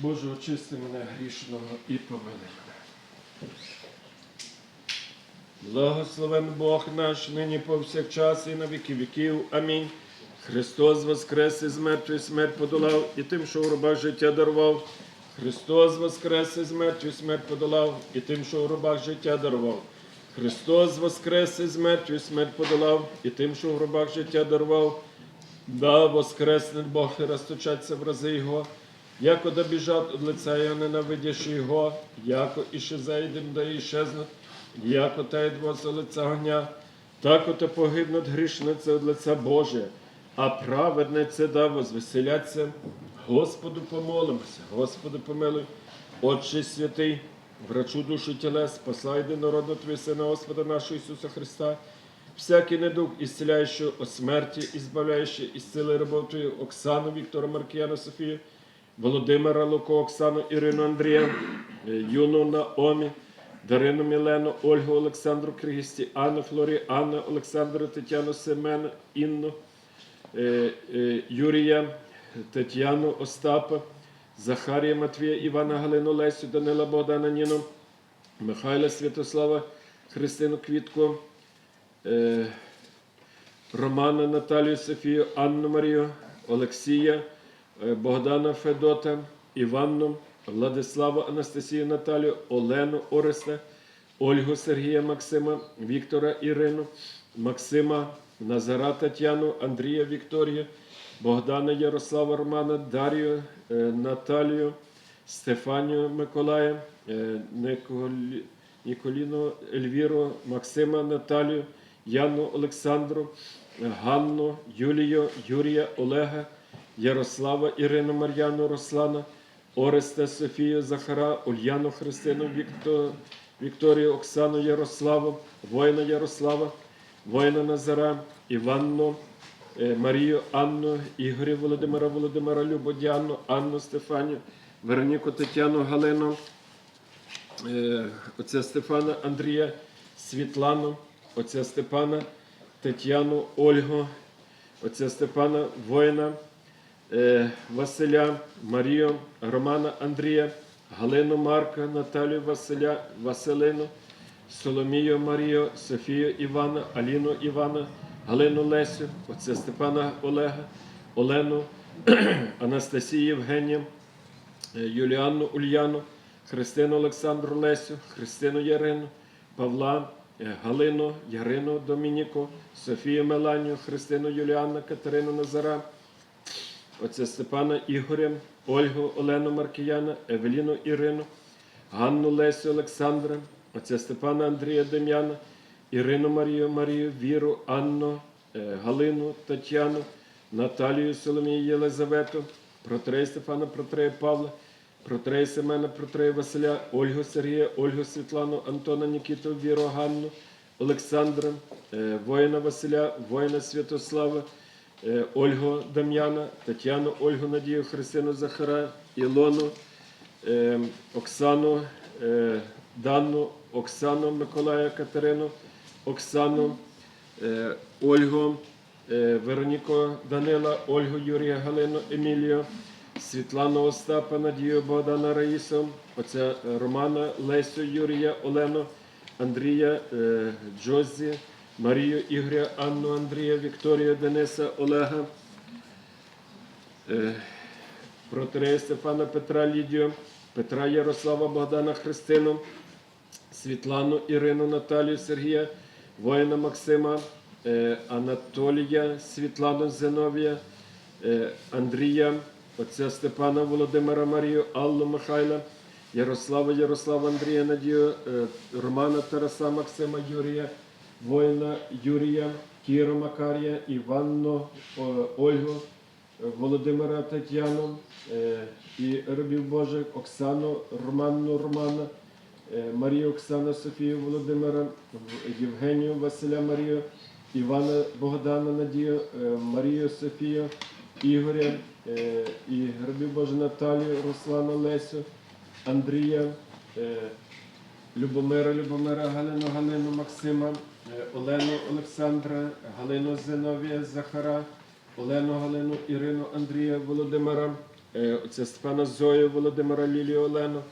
Боже, очисти мене грішного і помили мене. Благословен Бог наш, нині повсякчас і на віки віків. Амінь. Христос воскрес із мертвої смерть подолав, і тим, що у робах життя дарував. Христос воскрес із мертвої смерть подолав, і тим, що у робах життя дарував. Христос воскрес із мертвої смерть подолав, і тим, що у гробах життя дарував. Да, воскресне Бог і розточаться в рази Його, яко да біжать від лиця Його, ненавидячи Його, яко і ще зайдем, да і щезнуть, яко та й лиця огня, так ото погибнуть грішниці від лиця Боже, а праведниці да возвеселяться. Господу помолимося, Господу помилуй, Отче святий, врачу душі тілес, спасай де народу Твій Сина Господа нашого Ісуса Христа, всякий недуг, ісціляючи о смерті, ізбавляючи із сили рабов Твою, Оксану, Віктора Маркіяна, Софію, Володимира Луко, Оксану, Ірину Андрія, е, Юну Наомі, Дарину Мілену, Ольгу Олександру Кригісті, Анну Флорі, Анну Олександру, Тетяну Семена, Інну, е, е, Юрія, Тетяну Остапа, Захарія Матвія, Івана Галину Лесю, Данила Богдана Ніну, Михайла Святослава, Христину Квітку, Романа Наталію Софію, Анну Марію, Олексія, Богдана Федота, Іванну, Владиславу Анастасію Наталію, Олену Ореста, Ольгу Сергія Максима, Віктора Ірину, Максима Назара Тетяну, Андрія Вікторію, Богдана Ярослава Романа, Дар'ю е, Наталію, Стефанію Миколая, е, Ніколіну Ельвіру, Максима Наталію, Яну Олександру, Ганну, Юлію, Юрія, Олега, Ярослава, Ірину Мар'яну, Руслана, Ореста, Софію, Захара, Ульяну Христину, Вікто, Вікторію, Оксану, Ярославу, воїна Ярослава, воїна Назара, Іванну, е, Марію, Анну, Ігоря Володимира, Володимира, Любу, Діану, Анну, Стефанію, Вероніку, Тетяну, Галину, е, отця Стефана Андрія, Світлану, отця Степана, Тетяну, Ольгу, отця Степана Воїна, Василя, Марію, Романа Андрія, Галину Марка, Наталію Василя, Василину, Соломію Марію, Софію Івана, Аліну Івана, Галину Лесю, отця Степана Олега, Олену, Анастасію Євгенію, Е, Юліанну Ульяну, Христину Олександру Лесю, Христину Ярину, Павла, е, Галину, Ярину Домініку, Софію Меланію, Христину Юліанна, Катерину Назара, отця Степана Ігоря, Ольгу Олену Маркіяна, Евеліну Ірину, Ганну Лесю Олександра, отця Степана Андрія Дем'яна, Ірину Марію Марію, Віру, Анну, е, Галину, Тетяну, Наталію Соломію Єлизавету, Протрея Стефана, Протрея Павла, Протрея Семена, Протрея Василя, Ольгу Сергія, Ольгу Світлану, Антона Нікіту, Віру Ганну, Олександра, е, воїна Василя, воїна Святослава, Ольгу Дам'яна, Тетяну, Ольгу Надію, Христину Захара, Ілону, е, Оксану, е, Данну, Оксану Миколая Катерину, Оксану, е, Ольгу, е, Вероніку Данила, Ольгу Юрія Галину Емілію, Світлану Остапа, Надію Богдана Раїсу, Романа Лесю Юрія Олену, Андрія е, Джозі, Марію Ігоря, Анну Андрія, Вікторію Дениса, Олега. Е, Протерея Стефана Петра Лідію, Петра Ярослава Богдана Христину, Світлану Ірину Наталію Сергія, воїна Максима, е, Анатолія, Світлану Зиновія, е, Андрія, отця Степана Володимира Марію, Аллу Михайла, Ярослава Ярослава Андрія Надію, Романа Тараса Максима Юрія, воїна Юрія, Кіру Макарія, Іванну, Ольгу, Володимира Тетяну е, і Робів Божих, Оксану, Романну Романа, е, Марію Оксану, Софію Володимира, Євгенію Василя Марію, Івана Богдана Надію, е, Марію Софію, Ігоря і Грабів Боже Наталію, Руслану Лесю, Андрія, Любомира, Любомира, Галину, Галину, Максима, е, Олену Олександра, Галину Зиновія, Захара, Олену, Галину, Ірину, Андрія, Володимира, е, отця Степана Зою, Володимира Лілію Олену,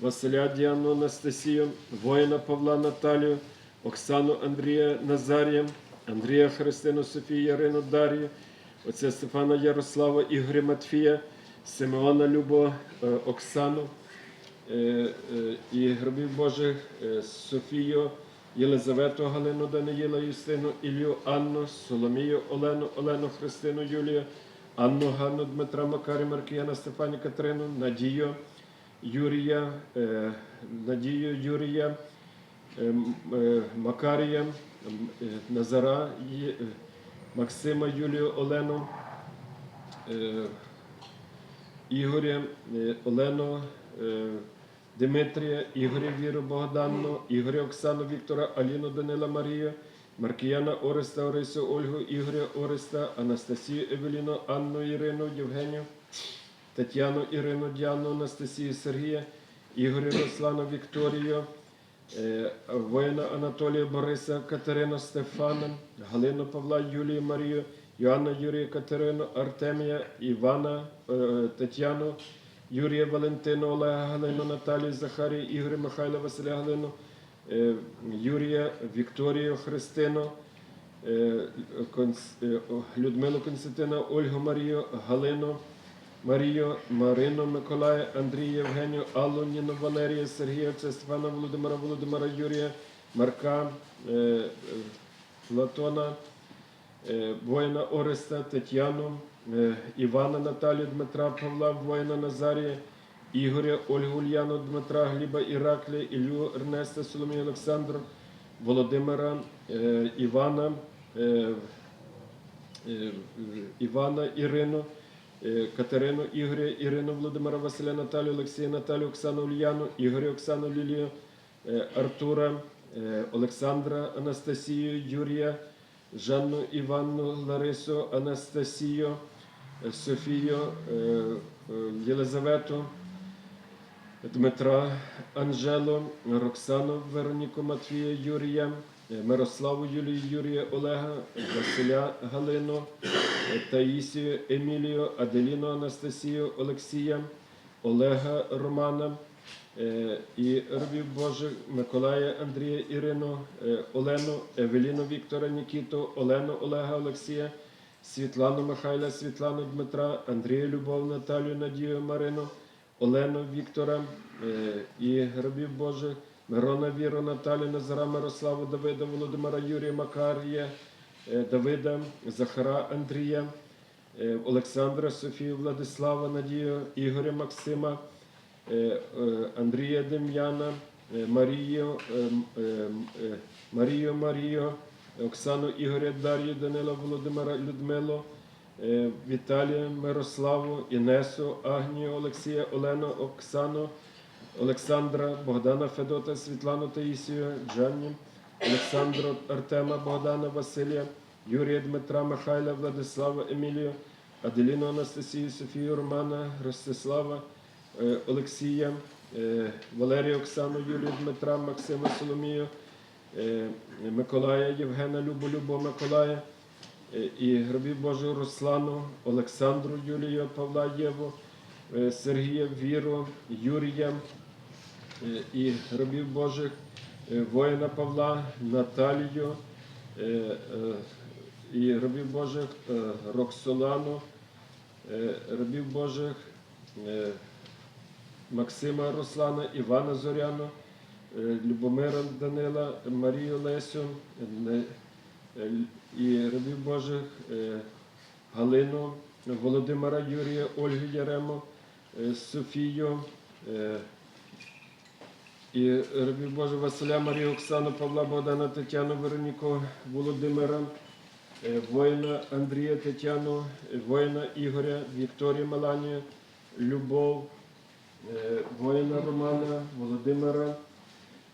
Василя Діану Анастасію, воїна Павла Наталію, Оксану Андрія Назарія, Андрія Христину Софію Ярину Дар'ю, отця Стефана Ярослава Ігоря Матфія, Симеона Любо е, Оксану і гробів Божих е, Софію, Єлизавету Галину Даниїла Юстину, Ілью Анну, Соломію Олену, Олену Христину Юлію, Анну Ганну Дмитра Макарі Маркіяна Стефані Катерину, Надію Юрія, е, Надію Юрія, е, е, Макарія, е, Назара, е, Максима Юлію Олену, е, Ігоря, е, Олену, е, Дмитрія, Ігоря Віру Богданну, Ігоря Оксану Віктора, Аліну Данила Марію, Маркіяна Ореста, Орисю Ольгу, Ігоря Ореста, Анастасію Евеліну, Анну Ірину, Євгенію, Тетяну Ірину, Діану, Анастасію Сергія, Ігоря Руслану Вікторію, е, воїна Анатолія Бориса, Катерину Стефана, Галину Павла, Юлію Марію, Йоанна Юрія Катерину, Артемія, Івана, е, Тетяну, Юрія Валентину, Олега Галину, Наталію Захарію, Ігоря Михайла Василя Галину, е, Юрія Вікторію Христину, е, е, Людмилу Константина, Ольгу Марію, Галину, Марію, Марину, Миколая, Андрія, Євгенію, Аллу, Ніну, Валерія, Сергія, отця Стефана, Володимира, Володимира, Юрія, Марка, Платона, воїна Ореста, Тетяну, Івана, Наталію, Дмитра, Павла, воїна Назарія, Ігоря, Ольгу, Ульяну, Дмитра, Гліба, Іраклія, Ілью, Ернеста, Соломію, Олександра, Володимира, е, Івана, е, е, Івана, Ірину, е, Катерину, Ігоря, Ірину, Володимира, Василя, Наталію, Олексія, Наталію, Оксану, Ульяну, Ігоря, Оксану, Лілію, е, Артура, е, Олександра, Анастасію, Юрія, Жанну, Іванну, Ларису, Анастасію, е, Софію, е, е, Єлизавету, Дмитра, Анжелу, Роксану, Вероніку, Матвія, Юрія, е, Мирославу, Юлію, Юрія, Олега, Василя, Галину, е, Таїсію, Емілію, Аделіну, Анастасію, Олексія, Олега, Романа, е, і рабів Божих Миколая, Андрія, Ірину, е, Олену, Евеліну, Віктора, Нікіту, Олену, Олега, Олексія, Світлану Михайла, Світлану Дмитра, Андрія Любов, Наталію, Надію, Марину, Олену Віктора е, і рабів Божих, Мирона Віру, Наталію, Назара, Мирославу, Давида, Володимира, Юрія, Макарія, е, Давида, Захара, Андрія, е, Олександра, Софію, Владислава, Надію, Ігоря Максима, Андрія Дем'яна, Марію, Марію Марію, Оксану Ігоря, Дар'ю, Данила, Володимира, Людмилу, е, Віталія, Мирославу, Інесу, Агнію, Олексія, Олену, Оксану, Олександра, Богдана Федота, Світлану Таїсію, Джанні, Олександру, Артема, Богдана, Василія, Юрія Дмитра, Михайла, Владислава, Емілію, Аделіну Анастасію, Софію, Романа, Ростислава, е, Олексія, е, Валерію Оксану, Юлію Дмитра, Максима Соломію, Миколая, Євгена, Любу, Любо, Миколая, е, і гробів Божого Руслану, Олександру, Юлію, Павла, Єву, е, Сергія, Віру, Юрія, е, і гробів Божих е, воїна Павла, Наталію, е, е, і рабів Божих е, Роксолану, е, рабів Божих е, Максима Руслана, Івана Зоряну, е, Любомира Данила, Марію Лесю е, і рабів Божих е, Галину, Володимира Юрія, Ольгу Ярему, е, Софію. е, і рабів Божих Василя Марію Оксану, Павла Богдана, Тетяну, Вероніку, Володимира, е, воїна Андрія Тетяну, е, воїна Ігоря, Вікторію Маланію, Любов, е, воїна Романа, Володимира, е,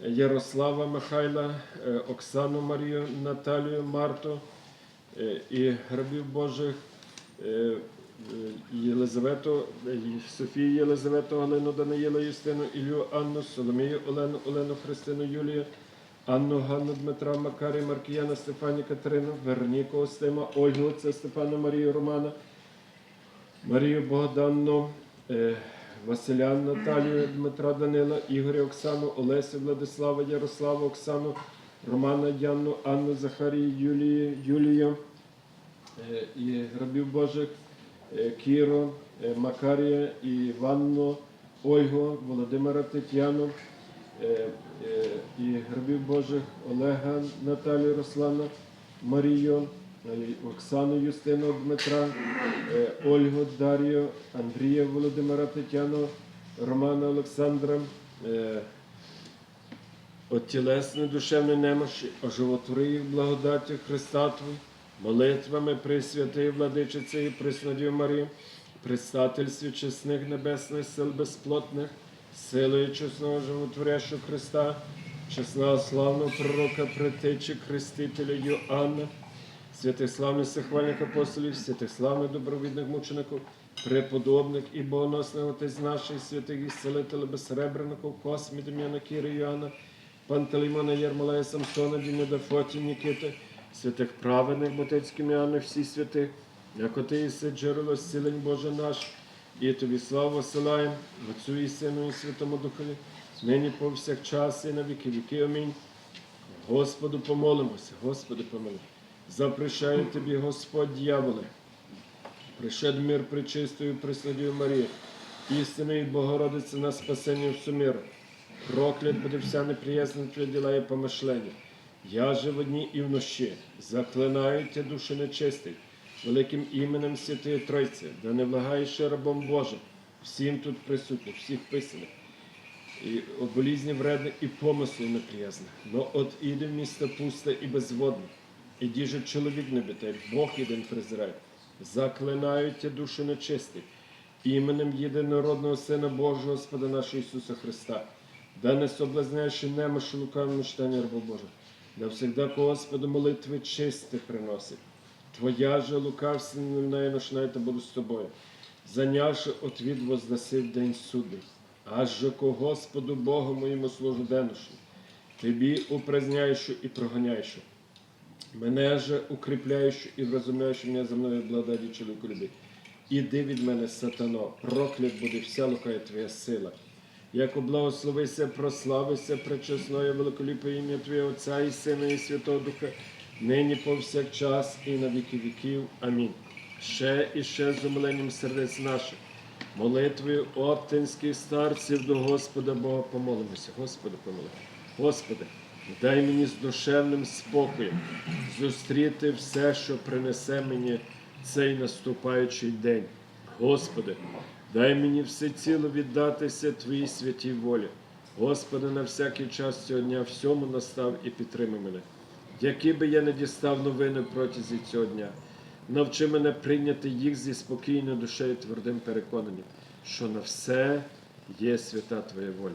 Ярослава Михайла, е, Оксану Марію, Наталію, Марту е, і рабів Божих е, Єлизавету, Софію Єлизавету, Галину Даниїла, Юстину, Ілью, Анну, Соломію, Олену, Олену, Христину, Юлію, Анну, Ганну, Дмитра, Макарі, Маркіяна, Стефані, Катерину, Вероніку, Остима, Ольгу, це Степана, Марію, Романа, Марію Богданну, Василян Наталію, Дмитра Данила, Ігоря Оксану, Олесю Владислава, Ярослава Оксану, Романа Яну, Анну Захарію, Юлію, Юлію е, і рабів Божих, е, Кіро, е, Макарія, Іванну, Ольгу, Володимира Тетяну, і рабів Божих Олега Наталію Руслана, Марію, Оксану Юстину Дмитра, е, Ольгу Дар'ю, Андрія Володимира Тетяну, Романа Олександра, е, от тілесної душевної немощі, оживотвори їх благодаті Христа молитвами Пресвятої Владичиці і Преснодів Марії, предстательстві чесних небесних сил безплотних, силою чесного животворящого Христа, чесного славного пророка, притечі Хрестителя Йоанна, святих славних сихвальних апостолів, святих славних добровідних мучеників, преподобних і богоносних отець наших святих ісцелителів безсребреників, Космі, Дем'яна, Кіри, Йоанна, Пантелеймона, Єрмолая, Самсона, Діміда, Фоті, Нікіти, святих праведних ботецьких Іоанна, всі святих, як ти єси джерело зцілень Боже наш, і тобі славу посилаємо, Отцю і Сину і Святому Духові, нині повсякчас і на віки віки. Амінь. Господу помолимося, Господи помилуй. Запрещаю тобі, Господь дьяволе, пришед мир причистою присладію Марії, істинної Богородиці на спасення всю миру. Проклят буде вся неприязна твоя діла і помишлення. Я же в одні і вночі заклинаю ті душі нечистих, великим іменем Святої Тройці, да не влагаєш рабом Божим, всім тут присутніх, всіх писаних, і болізні вредних і помислів неприязних. Но от іде в місто пусте і безводне, і діже чоловік не битає, Бог один презирає. Заклинають ті душі нечистих, іменем єдинородного Сина Божого Господа нашого Ісуса Христа, да не соблазняючи немощі лукавим мечтання раба Божого, да всегда Господу молитви чисті приносить. Твоя же лукавство не ношна, та буду з тобою. Занявши отвід воздаси в день суду, аж же ко Господу Богу моєму служу денноші, тобі упраздняючи і проганяючи. Мене же укріпляючи і вразумляючи мене за мною благодаті чоловіку любі. Іди від мене, сатано, проклят буде вся лукає твоя сила. Як благословися, прославися пречесною великоліпе ім'я Твоє Отця і Сина, і Святого Духа, нині повсякчас і на віки віків. Амінь. Ще і ще з умиленням сердець наших, молитвою оптинських старців до Господа Бога помолимося. Господи, помилуй. Господи, дай мені з душевним спокоєм зустріти все, що принесе мені цей наступаючий день. Господи, дай мені всеціло віддатися Твоїй святій волі. Господи, на всякий час цього дня всьому настав і підтримай мене. Які би я не дістав новини протязі цього дня, навчи мене прийняти їх зі спокійною душею твердим переконанням, що на все є свята Твоя воля.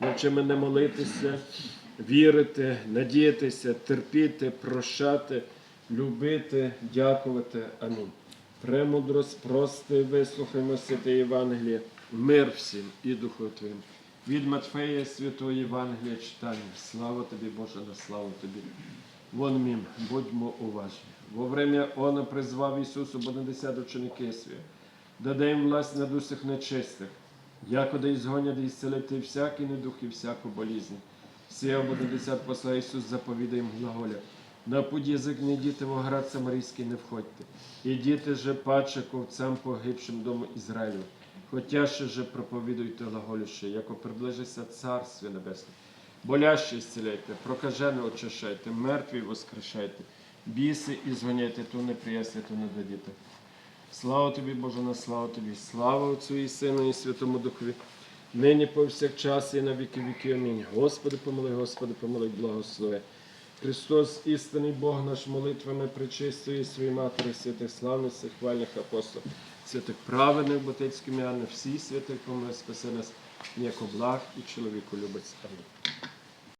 навчи мене молитися, вірити, надіятися, терпіти, прощати, любити, дякувати. Амінь. Премудрость, прости, вислухаймо святе Євангеліє, мир всім і Духу Твоїм. Від Матфея Святого Євангелія читання. Слава тобі, Боже, на славу тобі. Вон мім, будьмо уважні. Во время Она призвав Ісусу Бонадесят ученики свої, даде їм власть над усіх нечистих, якода ізгонять і зцілити всякий недух і всяку болізнь. Сія Бонадесят посла Ісус заповідає їм глаголя. На путь язик не йдіте в оград Самарійський не входьте. Ідіте же паче ковцям погибшим дому Ізраїлю. Хотя ще же проповідуйте глаголюще, яко приближиться Царстві Небесне. Болящі зціляйте, прокажене очищайте, мертві воскрешайте, біси і згоняйте, то не приясне, то не дадіте. Слава тобі, Боже, на славу тобі, слава Отцю і Сину, і Святому Духові, нині повсякчас і на віки віки. Амінь. Господи, помилуй, Господи, помилуй, благослови. Христос, істинний Бог наш молитвами причистої своїй матері, святих славних, всіх хвальних апостолів, святих праведних ботецьких м'ян, всі святих помилуй, спаси нас. як благ і чоловіку любець. Амінь.